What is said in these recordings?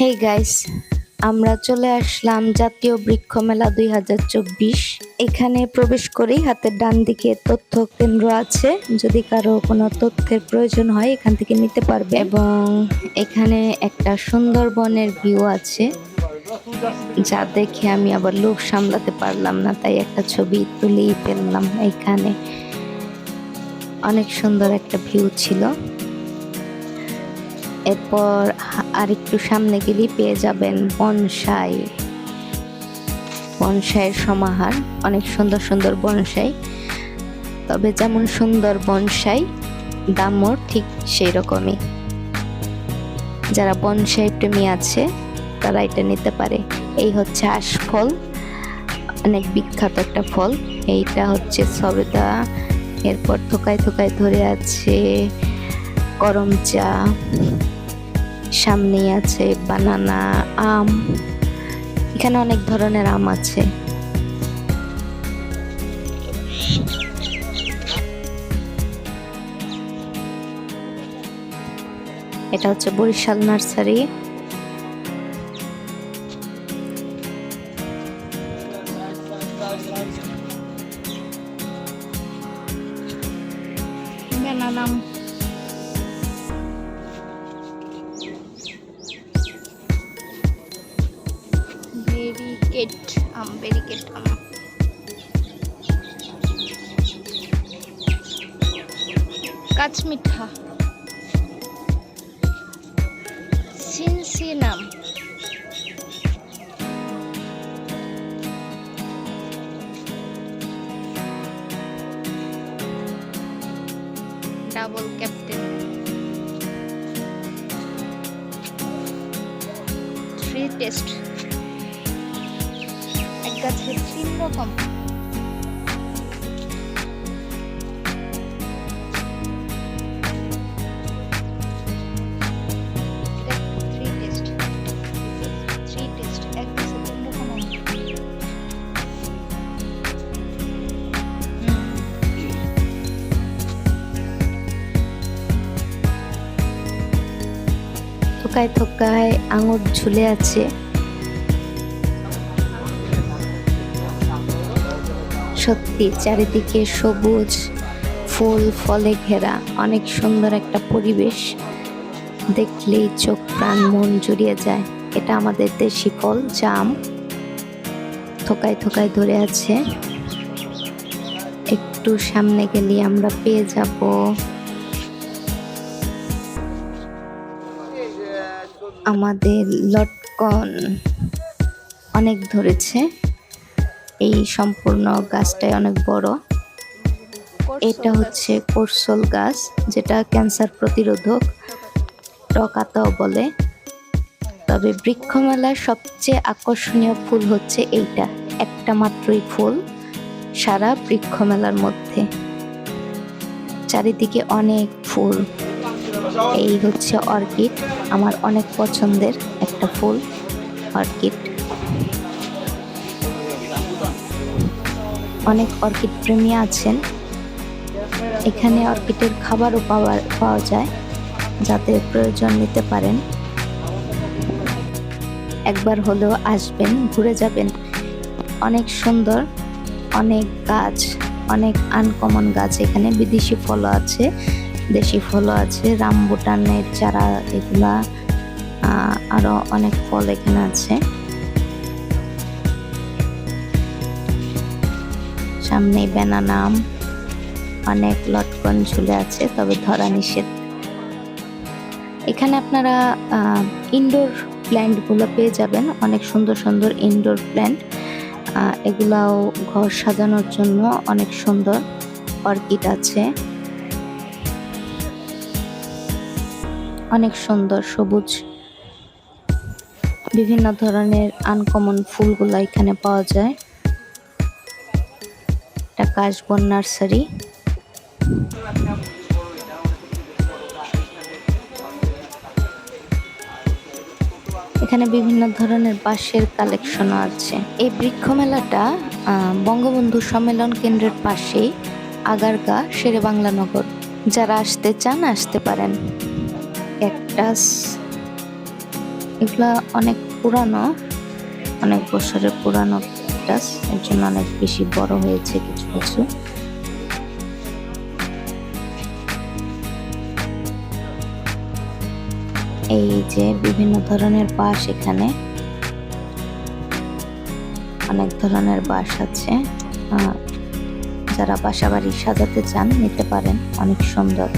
Hey guys আমরা চলে আসলাম জাতীয় বৃক্ষ মেলা দুই হাজার চব্বিশ। এখানে প্রবেশ করেই হাতের ডান দিকে তথ্য কেন্দ্র আছে। যদি কারও কোনো তথ্যের প্রয়োজন হয়, এখান থেকে নিতে পারবে এবং এখানে একটা সুন্দরবনের ভিউ আছে, যা দেখে আমি আবার লোক সামলাতে পারলাম না। তাই একটা ছবি তুলেই ফেললাম এখানে। অনেক সুন্দর একটা ভিউ ছিল। এরপর আর একটু সামনে গেলেই পেয়ে যাবেন বনসাই। বনসাইয়ের সমাহার, অনেক সুন্দর সুন্দর বনসাই। তবে যেমন সুন্দর বনসাই, দামও ঠিক সেই রকমই যারা বনসাই প্রেমী আছে, তারা এটা নিতে পারে। এই হচ্ছে আশফল অনেক বিখ্যাত একটা ফল। এইটা হচ্ছে সবেদা, এরপর থোকায় থোকায় ধরে আছে করম চা সামনেই আছে বানানা আম এখানে অনেক ধরনের আম আছে। এটা হচ্ছে বরিশাল নার্সারি। বানানা ব্যারিকেড আম কাঁচমিঠা সিনসিনাম ডাবল ক্যাপ্টেন। Three taste. এক গাছে তিন। হুম। থোকায় থোকায় আঙুর ঝুলে আছে সত্যি চারিদিকে সবুজ, ফুল, ফলে ঘেরা, অনেক সুন্দর একটা পরিবেশ। দেখলেই চোখ, প্রাণ, মন জুড়িয়ে যায়। এটা আমাদের দেশি ফল জাম। থোকায় থোকায় ধরে আছে। একটু সামনে গেলে আমরা পেয়ে যাব। আমাদের লটকন অনেক ধরেছে। এই সম্পূর্ণ গাছটাই অনেক বড়। এটা হচ্ছে কোরসল গাছ যেটা ক্যান্সার প্রতিরোধক টকাতাও বলে। তবে বৃক্ষ মেলার সবচেয়ে আকর্ষণীয় ফুল হচ্ছে এইটা একটা মাত্রই ফুল সারা বৃক্ষমেলার মধ্যে। চারিদিকে অনেক ফুল। এই হচ্ছে অর্কিড আমার অনেক পছন্দের একটা ফুল অর্কিড। অনেক অর্কিড প্রেমী আছেন। এখানে অর্কিডের খাবারও পাওয়া পাওয়া যায় যাতে প্রয়োজন নিতে পারেন। একবার হলেও আসবেন ঘুরে যাবেন। অনেক সুন্দর অনেক গাছ অনেক আনকমন গাছ এখানে। বিদেশি ফলও আছে দেশি ফলও আছে রামবুটানের চারা এগুলা আহ, আরও অনেক ফল এখানে আছে। সামনে বেনানাম, অনেক লটকন ঝুলে আছে, তবে ধরা নিষেধ। এখানে আপনারা ইনডোর প্ল্যান্টগুলো পেয়ে যাবেন, অনেক সুন্দর সুন্দর ইনডোর প্ল্যান্ট এগুলাও ঘর সাজানোর জন্য অনেক সুন্দর অর্কিড আছে। অনেক সুন্দর সবুজ, বিভিন্ন ধরনের আনকমন ফুলগুলো এখানে পাওয়া যায়। কাশবন নার্সারি। এখানে বিভিন্ন ধরনের বাঁশের কালেকশনও আছে। এই বৃক্ষ মেলাটা বঙ্গবন্ধু সম্মেলন কেন্দ্রের পাশেই আগারগা শেরে বাংলা নগর। যারা আসতে চান, আসতে পারেন। ক্যাকটাস এগুলা অনেক পুরানো, অনেক বছরের পুরানো। ক্যাকটাস এর জন্য অনেক বেশি বড় হয়েছে কিছু কিছু। এই যে বিভিন্ন ধরনের বাঁশ এখানে। অনেক ধরনের বাঁশ আছে। যারা বাসা বাড়ি সাজাতে চান, নিতে পারেন। অনেক সুন্দর।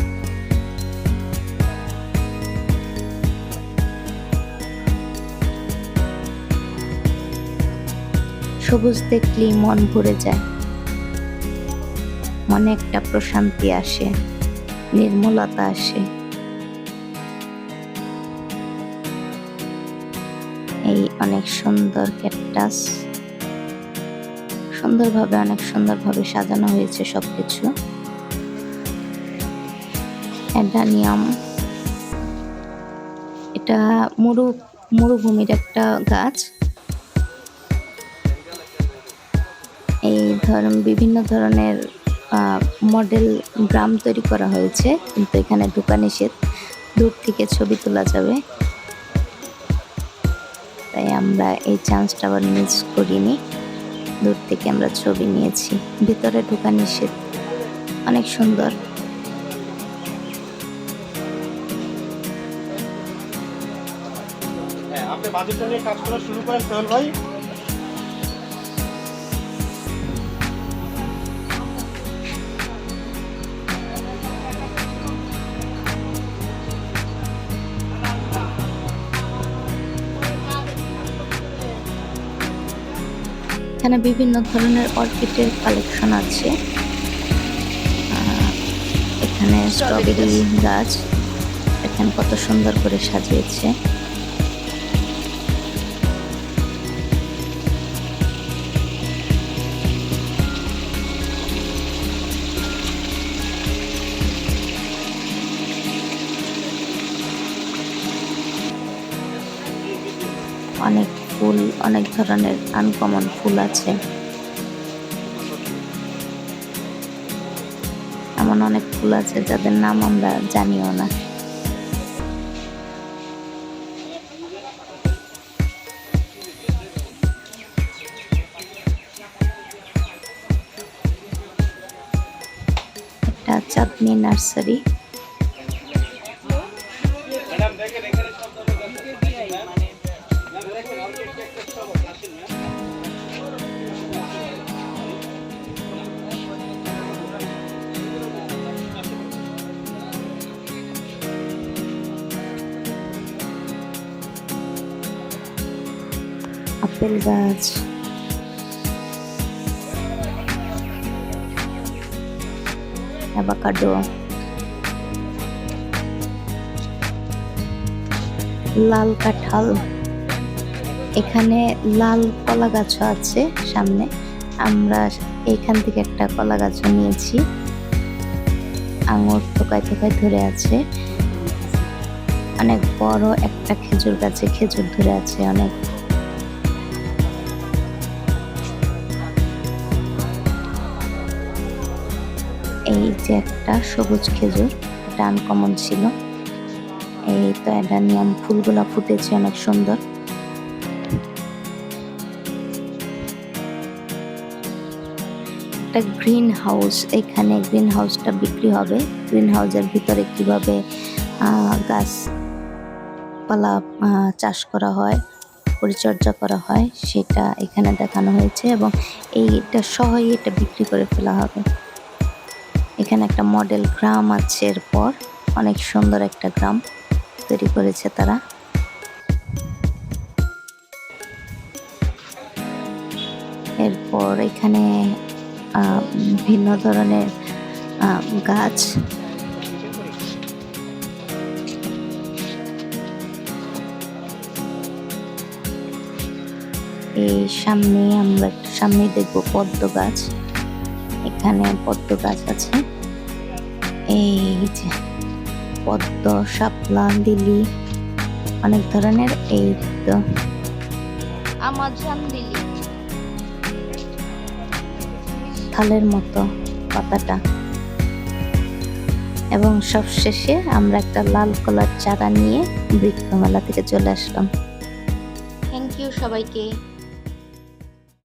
সবুজ দেখলেই মন ভরে যায়। মনে একটা প্রশান্তি আসে, নির্মলতা আসে। এই অনেক সুন্দর ক্যাকটাস। সুন্দরভাবে, অনেক সুন্দরভাবে সাজানো হয়েছে সবকিছু। অ্যাডানিয়াম। এটা মরু, মরুভূমির একটা গাছ। ধরন, বিভিন্ন ধরনের মডেল গ্রাম তৈরি করা হয়েছে। কিন্তু এখানে ঢোকা নিষেধ। দূর থেকে ছবি তোলা যাবে। তাই আমরা এই চান্সটা আবার মিস করিনি। দূর থেকে আমরা ছবি নিয়েছি। ভিতরে ঢোকা নিষেধ। অনেক সুন্দর। হ্যাঁ আপনি নিয়ে কাজ করা শুরু করেন সোহেল ভাই। এখানে বিভিন্ন ধরনের অর্কিডের কালেকশন আছে। এখানে স্ট্রবেরি গাছ। এখানে কত সুন্দর করে সাজিয়েছে। অনেক ফুল, অনেক ধরনের আনকমন ফুল আছে। এমন অনেক ফুল আছে যাদের নাম আমরা জানিও না। এটা চাঁদনি নার্সারি। আপেল গাছ অ্যাভাকাডো লাল কাঁঠাল। এখানে লাল কলা গাছও আছে সামনে। আমরা এখান থেকে একটা কলা গাছও নিয়েছি। আঙুর থোকায় থোকায় ধরে আছে। অনেক বড় একটা খেজুর গাছে খেজুর ধরে আছে অনেক যে একটা সবুজ খেজুর, এটা আনকমন ছিল। এই তো অ্যাডানিয়াম ফুলগুলা ফুটেছে অনেক সুন্দর। একটা গ্রিন হাউস এখানে গ্রিন হাউসটা বিক্রি হবে। গ্রিন হাউসের ভিতরে কীভাবে গাছপালা চাষ করা হয়, পরিচর্যা করা হয়, সেটা এখানে দেখানো হয়েছে এবং এইটা সহই এটা বিক্রি করে ফেলা হবে। এখানে একটা মডেল গ্রাম আছে এরপর। অনেক সুন্দর একটা গ্রাম তৈরি করেছে তারা। এরপর এখানে ভিন্ন ধরনের গাছ। এই সামনে আমরা সামনে দেখব পদ্ম গাছ। এখানে পদ্ম গাছ আছে। এই যে পদ্ম শাপলা দিলি অনেক ধরনের এই তো আমাজন দিলি থালের মতো পাতাটা। এবং সবশেষে আমরা একটা লাল কলার চারা নিয়ে বৃক্ষ মেলা থেকে চলে আসলাম। থ্যাংক ইউ সবাইকে।